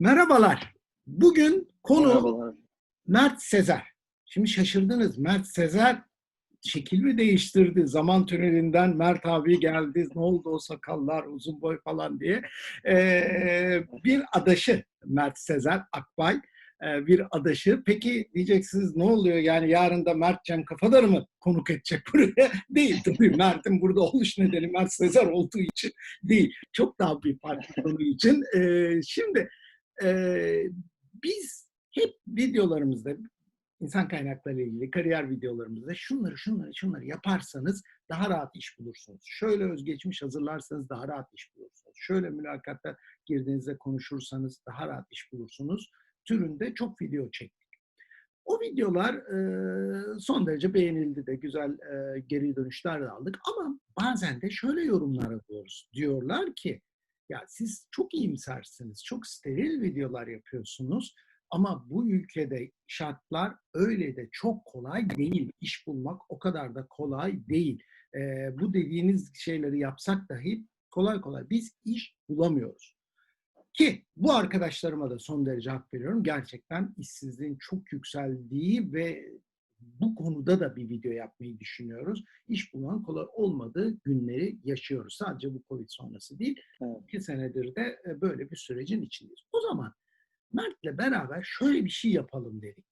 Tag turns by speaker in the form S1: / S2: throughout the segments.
S1: Merhabalar. Bugün konu
S2: Merhabalar.
S1: Mert Sezer. Şimdi şaşırdınız. Mert Sezer şekil mi değiştirdi? Zaman tünelinden Mert abi geldi. Ne oldu o sakallar, uzun boy falan diye. Ee, bir adaşı Mert Sezer Akbay. Ee, bir adaşı. Peki diyeceksiniz ne oluyor? Yani yarın da Mert Cem Kafadar'ı mı konuk edecek buraya? değil tabii. Mert'in burada oluş nedeni Mert Sezer olduğu için değil. Çok daha bir farklı konu için. Ee, şimdi ee, biz hep videolarımızda insan kaynakları ilgili kariyer videolarımızda şunları şunları şunları yaparsanız daha rahat iş bulursunuz. Şöyle özgeçmiş hazırlarsanız daha rahat iş bulursunuz. Şöyle mülakatta girdiğinizde konuşursanız daha rahat iş bulursunuz. Türünde çok video çektik. O videolar e, son derece beğenildi de güzel e, geri dönüşler de aldık ama bazen de şöyle yorumlar alıyoruz. Diyorlar ki ya siz çok iyimsersiniz, çok steril videolar yapıyorsunuz ama bu ülkede şartlar öyle de çok kolay değil. İş bulmak o kadar da kolay değil. Ee, bu dediğiniz şeyleri yapsak dahi kolay kolay biz iş bulamıyoruz. Ki bu arkadaşlarıma da son derece hak veriyorum. Gerçekten işsizliğin çok yükseldiği ve bu konuda da bir video yapmayı düşünüyoruz. İş bulmanın kolay olmadığı günleri yaşıyoruz. Sadece bu Covid sonrası değil.
S2: Evet.
S1: İki senedir de e, böyle bir sürecin içindeyiz. O zaman Mert'le beraber şöyle bir şey yapalım dedik.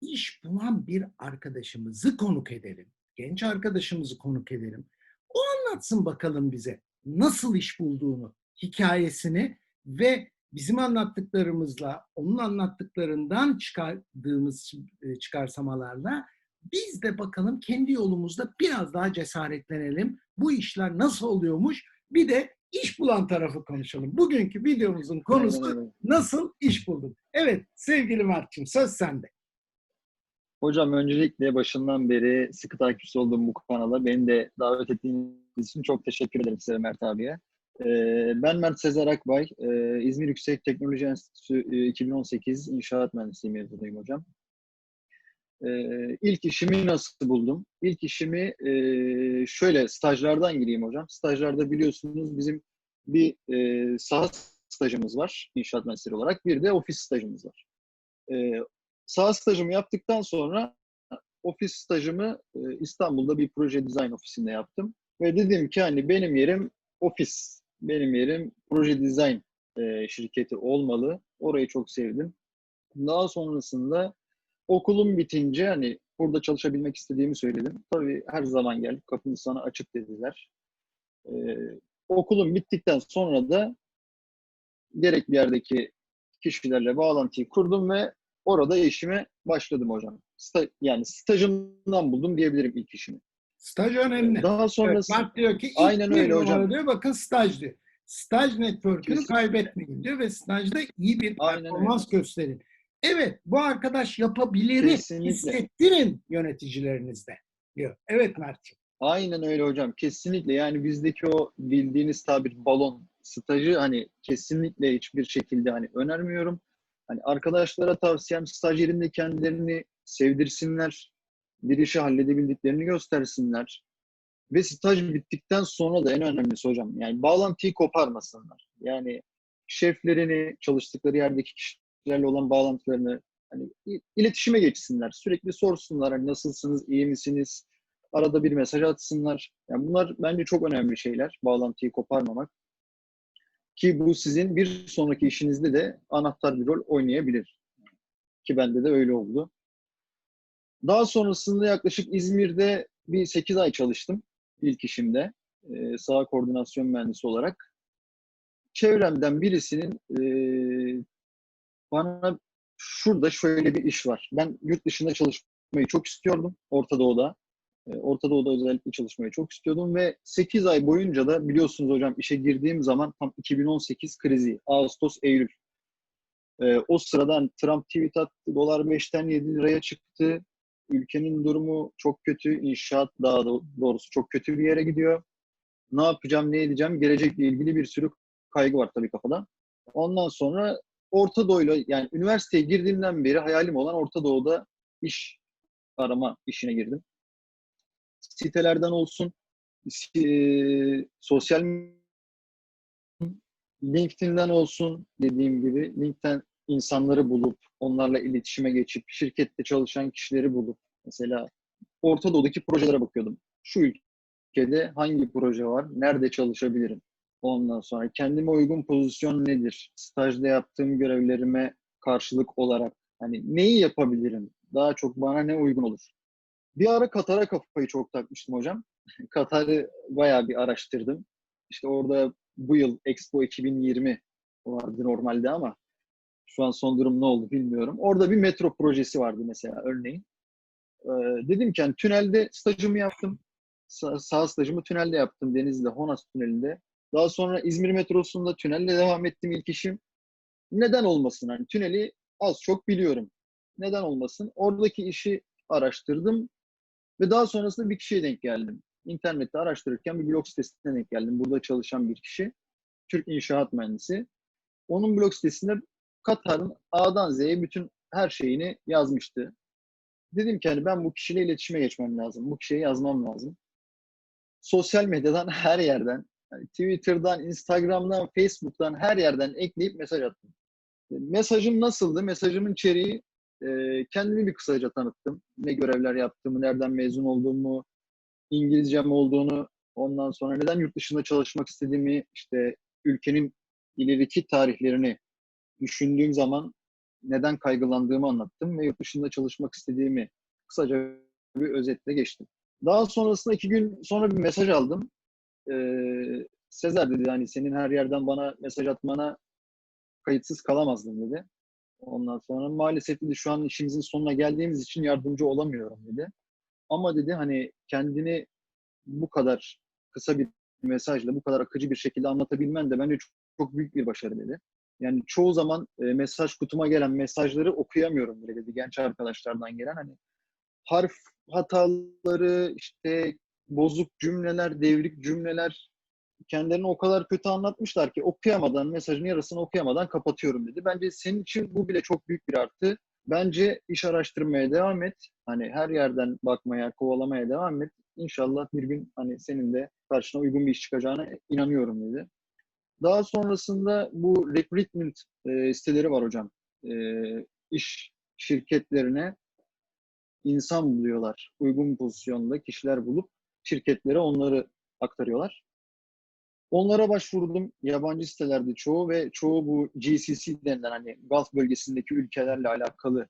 S1: İş bulan bir arkadaşımızı konuk edelim. Genç arkadaşımızı konuk edelim. O anlatsın bakalım bize nasıl iş bulduğunu, hikayesini ve bizim anlattıklarımızla, onun anlattıklarından çıkardığımız e, çıkarsamalarla biz de bakalım kendi yolumuzda biraz daha cesaretlenelim. Bu işler nasıl oluyormuş? Bir de iş bulan tarafı konuşalım. Bugünkü videomuzun konusu
S2: Aynen
S1: nasıl iş buldun? Evet sevgili Mert'ciğim söz sende.
S2: Hocam öncelikle başından beri sıkı takipçisi olduğum bu kanala beni de davet ettiğiniz için çok teşekkür ederim size Mert abiye. Ee, ben Mert Sezer Akbay, Ee, İzmir Yüksek Teknoloji Enstitüsü e, 2018 İnşaat Mühendisliği mezunuyum hocam. Ee, ilk işimi nasıl buldum? İlk işimi e, şöyle stajlardan gireyim hocam. Stajlarda biliyorsunuz bizim bir e, saha stajımız var inşaat mühendisleri olarak. Bir de ofis stajımız var. Saha stajımı yaptıktan sonra ofis stajımı e, İstanbul'da bir proje dizayn ofisinde yaptım. Ve dedim ki hani benim yerim ofis, benim yerim proje dizayn e, şirketi olmalı. Orayı çok sevdim. Daha sonrasında okulum bitince hani burada çalışabilmek istediğimi söyledim. Tabii her zaman gel, kapımız sana açık dediler. Ee, okulum bittikten sonra da gerekli yerdeki kişilerle bağlantıyı kurdum ve orada işime başladım hocam. Yani stajımdan buldum diyebilirim ilk işimi.
S1: Staj önemli.
S2: Daha
S1: Evet,
S2: sonrası
S1: Mert diyor ki ilk
S2: Aynen öyle hocam.
S1: diyor bakın staj diyor. Staj network'ünü kaybetmeyin diyor ve stajda iyi bir
S2: Aynen
S1: performans gösterin. Evet bu arkadaş yapabilir
S2: Kesinlikle.
S1: hissettirin yöneticilerinizde diyor. Evet Mert'ciğim.
S2: Aynen öyle hocam. Kesinlikle yani bizdeki o bildiğiniz tabir balon stajı hani kesinlikle hiçbir şekilde hani önermiyorum. Hani arkadaşlara tavsiyem staj yerinde kendilerini sevdirsinler. Bir işi halledebildiklerini göstersinler. Ve staj bittikten sonra da en önemlisi hocam yani bağlantıyı koparmasınlar. Yani şeflerini, çalıştıkları yerdeki kişilerle olan bağlantılarını hani iletişime geçsinler. Sürekli sorsunlar hani nasılsınız, iyi misiniz? Arada bir mesaj atsınlar. Yani bunlar bence çok önemli şeyler. Bağlantıyı koparmamak. Ki bu sizin bir sonraki işinizde de anahtar bir rol oynayabilir. Ki bende de öyle oldu. Daha sonrasında yaklaşık İzmir'de bir 8 ay çalıştım ilk işimde. Ee, saha koordinasyon mühendisi olarak. Çevremden birisinin ee, bana şurada şöyle bir iş var. Ben yurt dışında çalışmayı çok istiyordum. Orta Doğu'da. Ee, Orta Doğu'da özellikle çalışmayı çok istiyordum ve 8 ay boyunca da biliyorsunuz hocam işe girdiğim zaman tam 2018 krizi, Ağustos, Eylül. Ee, o sıradan Trump tweet attı, dolar 5'ten 7 liraya çıktı. Ülkenin durumu çok kötü, inşaat daha da- doğrusu çok kötü bir yere gidiyor. Ne yapacağım, ne edeceğim, gelecekle ilgili bir sürü kaygı var tabii kafada. Ondan sonra Orta Doğu'yla yani üniversiteye girdiğimden beri hayalim olan Orta Doğu'da iş arama işine girdim. Sitelerden olsun, e, sosyal LinkedIn'den olsun dediğim gibi LinkedIn insanları bulup onlarla iletişime geçip şirkette çalışan kişileri bulup mesela Orta Doğu'daki projelere bakıyordum. Şu ülkede hangi proje var? Nerede çalışabilirim? Ondan sonra kendime uygun pozisyon nedir? Stajda yaptığım görevlerime karşılık olarak hani neyi yapabilirim? Daha çok bana ne uygun olur? Bir ara Katar'a kafayı çok takmıştım hocam. Katar'ı bayağı bir araştırdım. İşte orada bu yıl Expo 2020 vardı normalde ama şu an son durum ne oldu bilmiyorum. Orada bir metro projesi vardı mesela örneğin. Ee, dedim ki hani tünelde stajımı yaptım. Sa- sağ stajımı tünelde yaptım Denizli'de, Honas tünelinde. Daha sonra İzmir metrosunda tünelle devam ettim ilk işim. Neden olmasın? Hani tüneli az çok biliyorum. Neden olmasın? Oradaki işi araştırdım ve daha sonrasında bir kişiye denk geldim. İnternette araştırırken bir blog sitesine denk geldim. Burada çalışan bir kişi. Türk inşaat mühendisi. Onun blog sitesinde Katar'ın A'dan Z'ye bütün her şeyini yazmıştı. Dedim ki hani ben bu kişiyle iletişime geçmem lazım. Bu kişiye yazmam lazım. Sosyal medyadan her yerden, Twitter'dan, Instagram'dan, Facebook'tan her yerden ekleyip mesaj attım. Mesajım nasıldı? Mesajımın içeriği e, kendimi bir kısaca tanıttım. Ne görevler yaptığımı, nereden mezun olduğumu, İngilizcem olduğunu, ondan sonra neden yurt dışında çalışmak istediğimi, işte ülkenin ileriki tarihlerini düşündüğüm zaman neden kaygılandığımı anlattım ve yurt dışında çalışmak istediğimi kısaca bir özetle geçtim. Daha sonrasında iki gün sonra bir mesaj aldım. Ee, Sezer dedi hani senin her yerden bana mesaj atmana kayıtsız kalamazdım dedi. Ondan sonra maalesef dedi şu an işimizin sonuna geldiğimiz için yardımcı olamıyorum dedi. Ama dedi hani kendini bu kadar kısa bir mesajla bu kadar akıcı bir şekilde anlatabilmen de bence çok, çok büyük bir başarı dedi. Yani çoğu zaman e, mesaj kutuma gelen mesajları okuyamıyorum bile dedi genç arkadaşlardan gelen hani harf hataları işte bozuk cümleler, devrik cümleler kendilerini o kadar kötü anlatmışlar ki okuyamadan mesajın yarısını okuyamadan kapatıyorum dedi. Bence senin için bu bile çok büyük bir artı. Bence iş araştırmaya devam et. Hani her yerden bakmaya, kovalamaya devam et. İnşallah bir gün hani senin de karşına uygun bir iş çıkacağına inanıyorum dedi. Daha sonrasında bu recruitment e, siteleri var hocam. E, iş şirketlerine insan buluyorlar. Uygun pozisyonda kişiler bulup şirketlere onları aktarıyorlar. Onlara başvurdum. Yabancı sitelerde çoğu ve çoğu bu GCC denilen hani Gulf bölgesindeki ülkelerle alakalı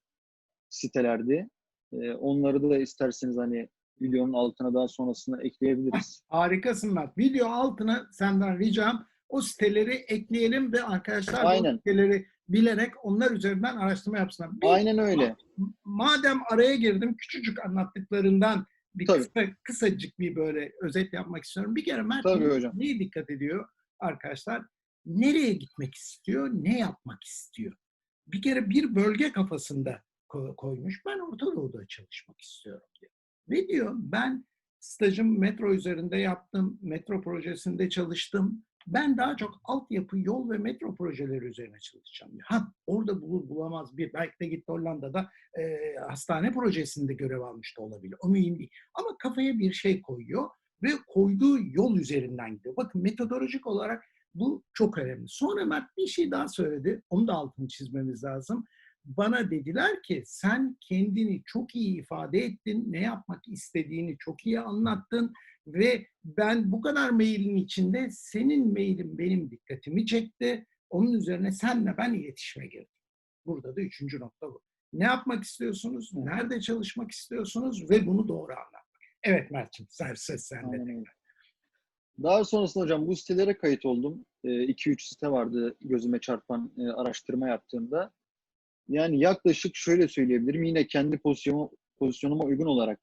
S2: sitelerdi. Ee, onları da isterseniz hani videonun altına daha sonrasında ekleyebiliriz.
S1: Harikasın Mert. Video altına senden ricam o siteleri ekleyelim ve arkadaşlar
S2: Aynen.
S1: siteleri bilerek onlar üzerinden araştırma yapsınlar. Bir-
S2: Aynen öyle.
S1: Madem araya girdim küçücük anlattıklarından bir
S2: Tabii.
S1: kısa, kısacık bir böyle özet yapmak istiyorum. Bir kere Mert
S2: Tabii hocam.
S1: neye dikkat ediyor arkadaşlar? Nereye gitmek istiyor, ne yapmak istiyor? Bir kere bir bölge kafasında ko- koymuş. Ben Orta Doğu'da çalışmak istiyorum diyor. Ve diyor ben stajım metro üzerinde yaptım, metro projesinde çalıştım. Ben daha çok altyapı, yol ve metro projeleri üzerine çalışacağım. Ha orada bulur bulamaz bir belki de gitti Hollanda'da e, hastane projesinde görev almış da olabilir. O mühim değil. Ama kafaya bir şey koyuyor ve koyduğu yol üzerinden gidiyor. Bakın metodolojik olarak bu çok önemli. Sonra Mert bir şey daha söyledi. Onu da altını çizmemiz lazım. Bana dediler ki sen kendini çok iyi ifade ettin. Ne yapmak istediğini çok iyi anlattın. Ve ben bu kadar mailin içinde senin mailin benim dikkatimi çekti. Onun üzerine senle ben iletişime girdim. Burada da üçüncü nokta bu. Ne yapmak istiyorsunuz? Nerede çalışmak istiyorsunuz? Ve bunu doğru anlatmak. Evet Mert'ciğim sen ses sende.
S2: Aynen. Daha sonrasında hocam bu sitelere kayıt oldum. 2-3 site vardı gözüme çarpan e, araştırma yaptığımda. Yani yaklaşık şöyle söyleyebilirim. Yine kendi pozisyonu, pozisyonuma uygun olarak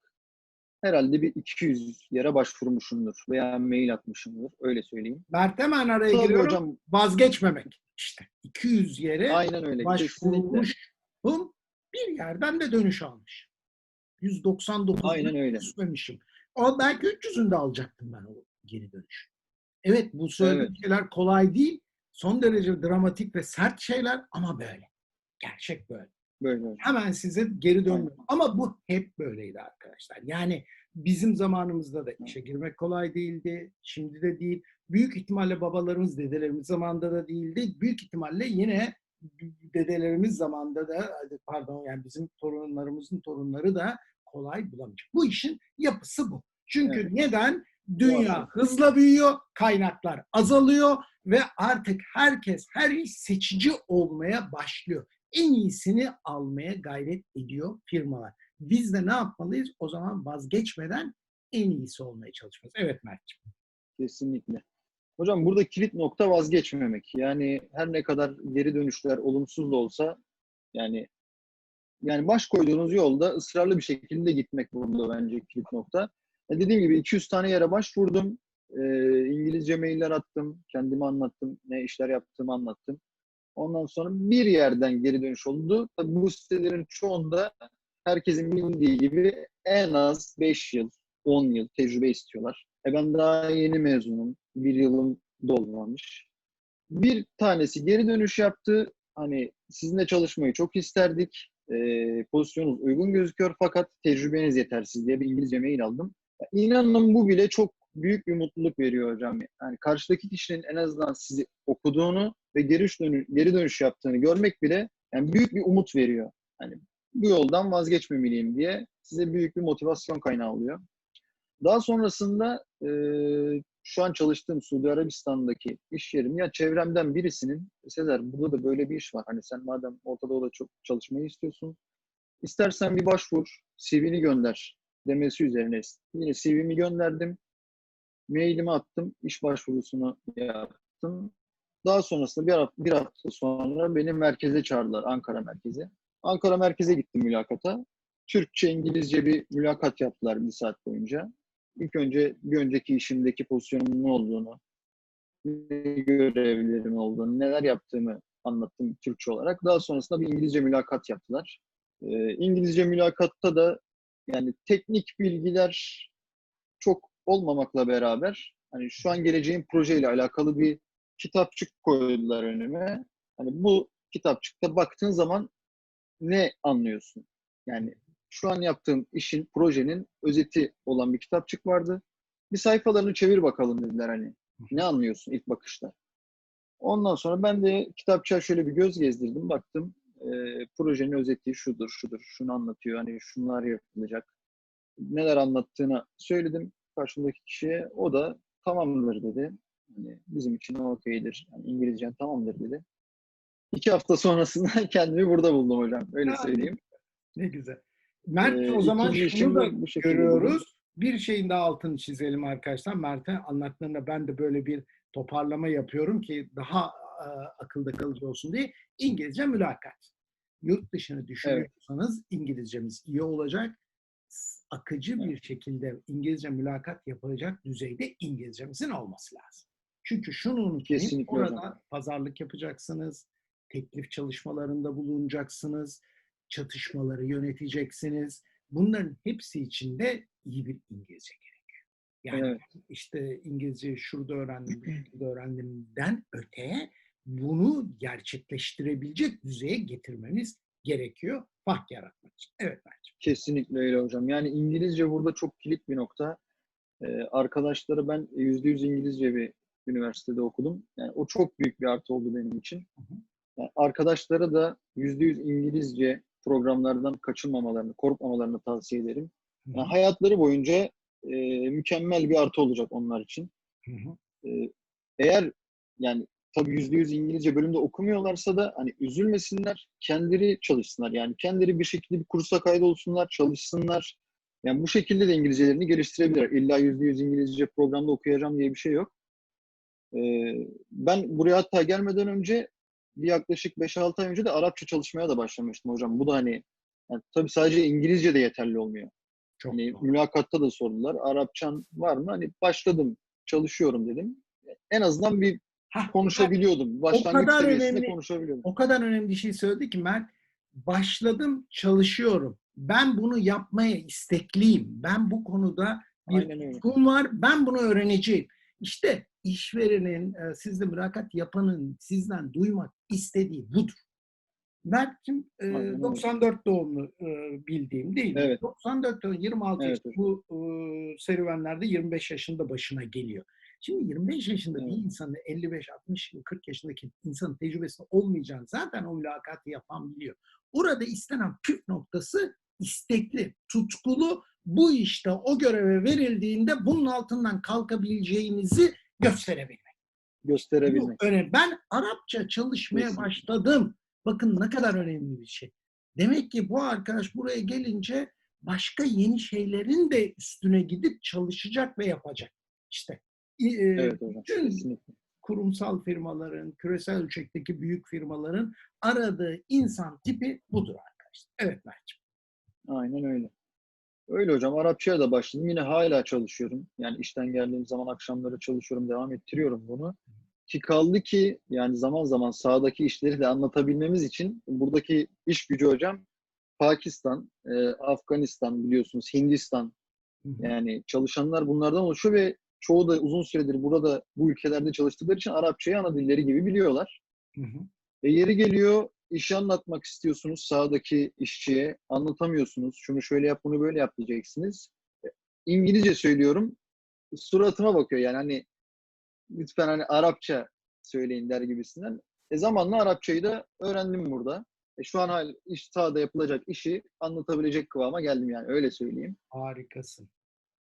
S2: herhalde bir 200 yere başvurmuşumdur veya mail atmışımdır. Öyle söyleyeyim.
S1: Mert hemen araya
S2: Tabii
S1: giriyorum.
S2: hocam
S1: Vazgeçmemek. İşte 200 yere
S2: aynen öyle.
S1: Başvurmuşum. Bir yerden de dönüş almış. 199
S2: Aynen öyle.
S1: düşmemişim. O belki 300'ünü de alacaktım ben o geri dönüş. Evet bu söylediğim
S2: Evet.
S1: şeyler kolay değil. Son derece dramatik ve sert şeyler ama böyle. Gerçek böyle.
S2: Böyle
S1: hemen size geri dönmüyor. Ama bu hep böyleydi arkadaşlar. Yani bizim zamanımızda da işe girmek kolay değildi. Şimdi de değil. Büyük ihtimalle babalarımız, dedelerimiz zamanında da değildi. Büyük ihtimalle yine dedelerimiz zamanında da pardon yani bizim torunlarımızın torunları da kolay bulamayacak. Bu işin yapısı bu. Çünkü
S2: Evet.
S1: neden? Dünya hızla büyüyor, kaynaklar azalıyor ve artık herkes her iş seçici olmaya başlıyor. En iyisini almaya gayret ediyor firmalar. Biz de ne yapmalıyız? O zaman vazgeçmeden en iyisi olmaya çalışmalıyız. Evet Mert'ciğim.
S2: Kesinlikle. Hocam burada kilit nokta vazgeçmemek. Yani her ne kadar geri dönüşler olumsuz da olsa yani yani baş koyduğunuz yolda ısrarlı bir şekilde gitmek burada bence kilit nokta. E dediğim gibi 200 tane yere başvurdum. E, İngilizce mailler attım. Kendimi anlattım. Ne işler yaptığımı anlattım. Ondan sonra bir yerden geri dönüş oldu. Tabii bu sitelerin çoğunda herkesin bildiği gibi en az 5 yıl, 10 yıl tecrübe istiyorlar. E ben daha yeni mezunum. Bir yılım dolmamış. Bir tanesi geri dönüş yaptı. Hani sizinle çalışmayı çok isterdik. E, pozisyonunuz uygun gözüküyor fakat tecrübeniz yetersiz diye bir İngilizce mail aldım. Ya İnanın bu bile çok büyük bir mutluluk veriyor hocam. Yani karşıdaki kişinin en azından sizi okuduğunu ve geri dönüş, geri dönüş yaptığını görmek bile yani büyük bir umut veriyor. Yani bu yoldan vazgeçmemeliyim diye size büyük bir motivasyon kaynağı oluyor. Daha sonrasında e, şu an çalıştığım Suudi Arabistan'daki iş yerim ya çevremden birisinin Sezer burada da böyle bir iş var. Hani sen madem Orta Doğu'da çok çalışmayı istiyorsun istersen bir başvur, CV'ni gönder demesi üzerine yine CV'mi gönderdim. Mailimi attım, iş başvurusunu yaptım. Daha sonrasında bir hafta, bir hafta sonra beni merkeze çağırdılar, Ankara merkeze. Ankara merkeze gittim mülakata. Türkçe, İngilizce bir mülakat yaptılar bir saat boyunca. İlk önce bir önceki işimdeki pozisyonumun ne olduğunu, ne görevlerim olduğunu, neler yaptığımı anlattım Türkçe olarak. Daha sonrasında bir İngilizce mülakat yaptılar. Ee, İngilizce mülakatta da yani teknik bilgiler çok olmamakla beraber hani şu an geleceğim projeyle alakalı bir kitapçık koydular önüme. Hani bu kitapçıkta baktığın zaman ne anlıyorsun? Yani şu an yaptığım işin, projenin özeti olan bir kitapçık vardı. Bir sayfalarını çevir bakalım dediler hani. Ne anlıyorsun ilk bakışta? Ondan sonra ben de kitapçığa şöyle bir göz gezdirdim. Baktım e, projenin özeti şudur, şudur, şunu anlatıyor. Hani şunlar yapılacak. Neler anlattığını söyledim karşımdaki kişiye. O da tamamdır dedi. Hani bizim için okeydir. Yani İngilizcen tamamdır dedi. İki hafta sonrasında kendimi burada buldum hocam. Öyle
S1: Ha,
S2: söyleyeyim.
S1: Ne güzel. Mert
S2: Ee,
S1: o zaman şunu da
S2: bu
S1: görüyoruz.
S2: buldum.
S1: Bir şeyin daha altını çizelim arkadaşlar. Mert'e anlattığında ben de böyle bir toparlama yapıyorum ki daha e, akılda kalıcı olsun diye. İngilizce mülakat. Yurt dışını düşünüyorsanız İngilizcemiz iyi olacak. Akıcı bir şekilde İngilizce mülakat yapılacak düzeyde İngilizcemizin olması lazım. Çünkü şunu unutmayın.
S2: Kesinlikle
S1: orada
S2: hocam.
S1: pazarlık yapacaksınız. Teklif çalışmalarında bulunacaksınız. Çatışmaları yöneteceksiniz. Bunların hepsi için de iyi bir İngilizce gerekiyor. Yani
S2: Evet.
S1: işte İngilizce şurada öğrendim, burada öğrendimden öteye bunu gerçekleştirebilecek düzeye getirmemiz gerekiyor fark yaratmak için. Evet bence.
S2: Kesinlikle öyle hocam. Yani İngilizce burada çok kilit bir nokta. Ee, arkadaşları ben %100 İngilizce bir üniversitede okudum. Yani o çok büyük bir artı oldu benim için. Yani arkadaşlara da %100 İngilizce programlardan kaçınmamalarını, korkmamalarını tavsiye ederim. Yani hayatları boyunca e, mükemmel bir artı olacak onlar için.
S1: Hı hı.
S2: Ee, eğer yani tabii yüzde yüz İngilizce bölümde okumuyorlarsa da hani üzülmesinler, kendileri çalışsınlar. Yani kendileri bir şekilde bir kursa kaydolsunlar, çalışsınlar. Yani bu şekilde de İngilizcelerini geliştirebilirler. İlla yüzde yüz İngilizce programda okuyacağım diye bir şey yok. Ee, ben buraya hatta gelmeden önce bir yaklaşık 5-6 ay önce de Arapça çalışmaya da başlamıştım hocam. Bu da hani yani tabii sadece İngilizce de yeterli olmuyor.
S1: Çok
S2: Hani
S1: doğru.
S2: mülakatta da sordular. Arapçan var mı? Hani başladım, çalışıyorum dedim. En azından bir
S1: Hah,
S2: konuşabiliyordum. Başlangıç
S1: kadar
S2: seviyesinde
S1: önemli.
S2: konuşabiliyordum.
S1: o kadar önemli bir şey söyledi ki Mert. Başladım, çalışıyorum. Ben bunu yapmaya istekliyim. Ben bu konuda bir tutkum var. Ben bunu öğreneceğim. İşte işverenin, e, sizle mülakat yapanın sizden duymak istediği budur. Mert'cim e,
S2: Aynen öyle.
S1: 94 doğumlu e, bildiğim değil mi?
S2: Evet.
S1: 94 doğumlu 26
S2: Evet
S1: bu e, serüvenlerde 25 yaşında başına geliyor. Şimdi 25 yaşında bir
S2: Evet.
S1: insanın 55, 60, 40 yaşındaki insanın tecrübesi olmayacağını zaten o mülakatı yapan biliyor. Orada istenen püf noktası istekli, tutkulu bu işte o göreve verildiğinde bunun altından kalkabileceğinizi gösterebilmek. Bu
S2: Gösterebilmek.
S1: önemli. Ben Arapça çalışmaya
S2: Kesinlikle.
S1: başladım. Bakın ne kadar önemli bir şey. Demek ki bu arkadaş buraya gelince başka yeni şeylerin de üstüne gidip çalışacak ve yapacak. İşte
S2: Evet hocam.
S1: bütün
S2: Kesinlikle.
S1: kurumsal firmaların, küresel ölçekteki büyük firmaların aradığı insan tipi budur arkadaşlar. Evet Mert'ciğim.
S2: Aynen öyle. Öyle hocam. Arapçaya da başladım. Yine hala çalışıyorum. Yani işten geldiğim zaman akşamları çalışıyorum. Devam ettiriyorum bunu. Ki kaldı ki yani zaman zaman sahadaki işleri de anlatabilmemiz için buradaki iş gücü hocam Pakistan, e, Afganistan biliyorsunuz, Hindistan yani çalışanlar bunlardan oluşuyor ve çoğu da uzun süredir burada bu ülkelerde çalıştıkları için Arapçayı ana dilleri gibi biliyorlar.
S1: Hı hı.
S2: E yeri geliyor işi anlatmak istiyorsunuz sahadaki işçiye anlatamıyorsunuz. Şunu şöyle yap bunu böyle yap diyeceksiniz. E, İngilizce söylüyorum. Suratıma bakıyor yani hani lütfen hani Arapça söyleyin der gibisinden. E zamanla Arapçayı da öğrendim burada. E şu an hal iş sahada yapılacak işi anlatabilecek kıvama geldim yani öyle söyleyeyim.
S1: Harikasın.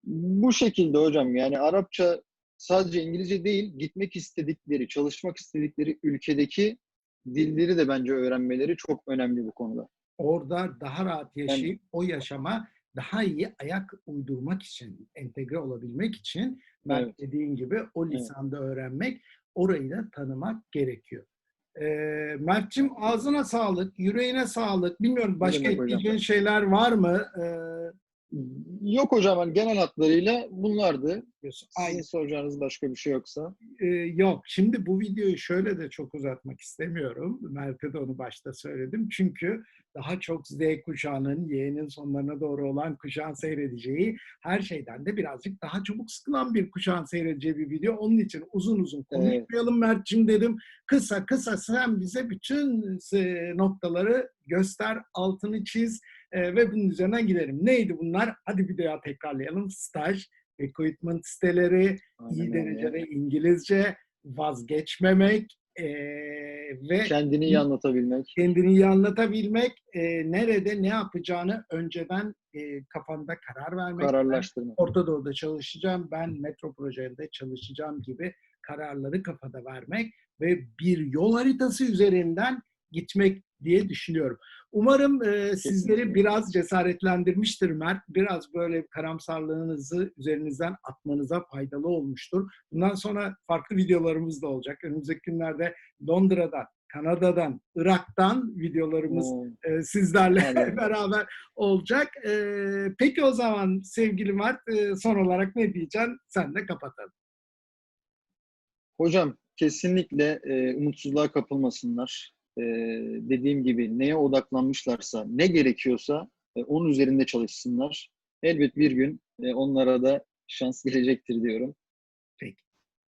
S2: Bu şekilde hocam yani Arapça sadece İngilizce değil gitmek istedikleri, çalışmak istedikleri ülkedeki dilleri de bence öğrenmeleri çok önemli bu konuda.
S1: orada daha rahat yaşayıp o yaşama daha iyi ayak uydurmak için, entegre olabilmek için Mert
S2: Evet.
S1: dediğin gibi o lisanda öğrenmek, orayı da tanımak gerekiyor. Ee, Mert'cim ağzına sağlık, yüreğine sağlık. Bilmiyorum başka ekleyeceğin şeyler var mı? Ee,
S2: Yok hocam hani genel hatlarıyla bunlardı. Sizin soracağınız başka bir şey yoksa.
S1: Ee, yok. Şimdi bu videoyu şöyle de çok uzatmak istemiyorum. Mert'e de onu başta söyledim. Çünkü daha çok Z kuşağının, Y'nin sonlarına doğru olan kuşağın seyredeceği, her şeyden de birazcık daha çabuk sıkılan bir kuşağın seyredeceği bir video. Onun için uzun uzun
S2: Evet.
S1: konuşmayalım Mert'cim dedim. Kısa kısa sen bize bütün e, noktaları göster, altını çiz e, ve bunun üzerine gidelim. Neydi bunlar? Hadi bir daha tekrarlayalım. Staj, equipment siteleri, iyi
S2: Aynen öyle.
S1: derecede İngilizce, vazgeçmemek e, ve
S2: Kendini iyi anlatabilmek.
S1: kendini iyi anlatabilmek, e, nerede ne yapacağını önceden e, kafanda karar vermek.
S2: Kararlaştırmak.
S1: Orta Doğu'da çalışacağım, ben metro projelerinde çalışacağım gibi kararları kafada vermek ve bir yol haritası üzerinden gitmek diye düşünüyorum. Umarım e, sizleri biraz cesaretlendirmiştir Mert. Biraz böyle karamsarlığınızı üzerinizden atmanıza faydalı olmuştur. Bundan sonra farklı videolarımız da olacak. Önümüzdeki günlerde Londra'dan, Kanada'dan, Irak'tan videolarımız e, sizlerle
S2: Anladım.
S1: beraber olacak. E, peki o zaman sevgili Mert e, son olarak ne diyeceksin? Sen de kapatalım.
S2: Hocam kesinlikle e, umutsuzluğa kapılmasınlar. E, dediğim gibi neye odaklanmışlarsa, ne gerekiyorsa e, onun üzerinde çalışsınlar. Elbet bir gün e, onlara da şans gelecektir diyorum.
S1: Peki.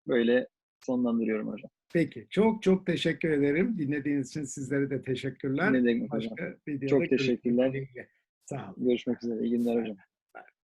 S2: Böyle sonlandırıyorum hocam.
S1: Peki. Çok çok teşekkür ederim. Dinlediğiniz için sizlere de teşekkürler.
S2: Ne demek.
S1: Başka
S2: Çok teşekkürler.
S1: dileğiyle. Sağ olun.
S2: Görüşmek üzere. İyi günler hocam.